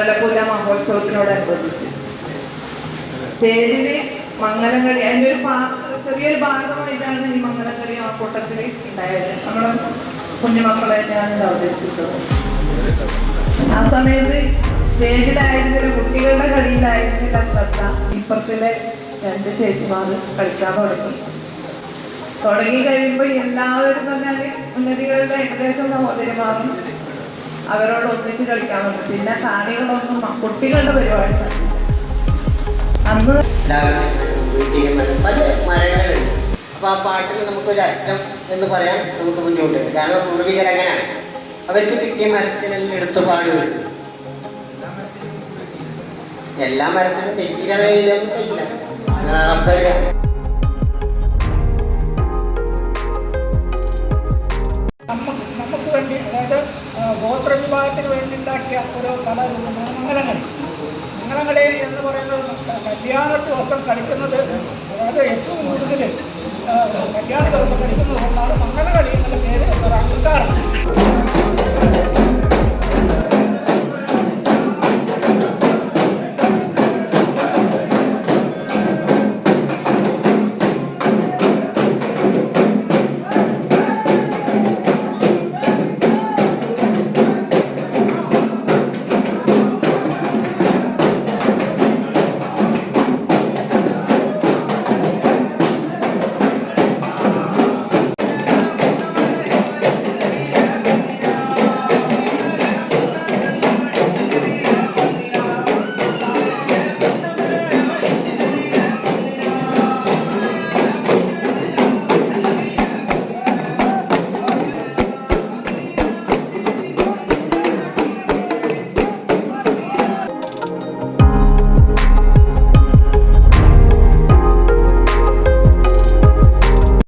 അമ്പലപ്പൂജ മഹോത്സവത്തിനോടനുബന്ധിച്ച്. സ്റ്റേജിൽ മംഗലംകളി അതിന്റെ ഒരു ചെറിയൊരു ഭാഗമായിട്ടാണ് ഈ മംഗലംകളി ആ കൂട്ടത്തിൽ ഉണ്ടായത്. നമ്മുടെ കുഞ്ഞുമക്കളെ ഞാൻ അവതരിപ്പിച്ചത്. ആ സമയത്ത് സ്റ്റേജിലായിരുന്നില്ല കുട്ടികളുടെ കളിയിലായിരുന്നില്ല ശ്രദ്ധ. ഇപ്പുറത്തിലെ രണ്ട് ചേച്ചിമാർ കളിക്കാൻ തുടങ്ങി. തുടങ്ങി കഴിയുമ്പോൾ എല്ലാവരും പറഞ്ഞാൽ ഉന്നതികളുടെ ഏകദേശം സഹോദരിമാരും അവരോട് ഒന്നിച്ച് കളിക്കാൻ പറ്റും. പിന്നെ കാണികളൊന്നും കുട്ടികളുടെ പരിപാടി അന്ന് അപ്പൊ ആ പാട്ടിന് നമുക്കൊരു അറ്റം എന്ന് പറയാൻ നമുക്ക് ബുദ്ധിമുട്ടുണ്ട് കാരണം പൂർവികർ അങ്ങനെയാണ് അവർക്ക് കിട്ടിയ മരത്തിനെല്ലാം എടുത്ത് പാടുക എല്ലാ മരത്തിനും റബ്ബർ നമുക്ക് വേണ്ടി അതായത് ഗോത്രവിഭാഗത്തിന് വേണ്ടി ഉണ്ടാക്കിയ ഒരു കലാരൂപമാണ് മംഗലങ്ങൾ മംഗലങ്ങളെ എന്ന് പറയുന്നത് കല്യാണ ദിവസം കളിക്കുന്നത് അതായത് ഏറ്റവും കൂടുതൽ കല്യാണ ദിവസം കളിക്കുന്നത് കൊണ്ടാണ് മംഗലകളി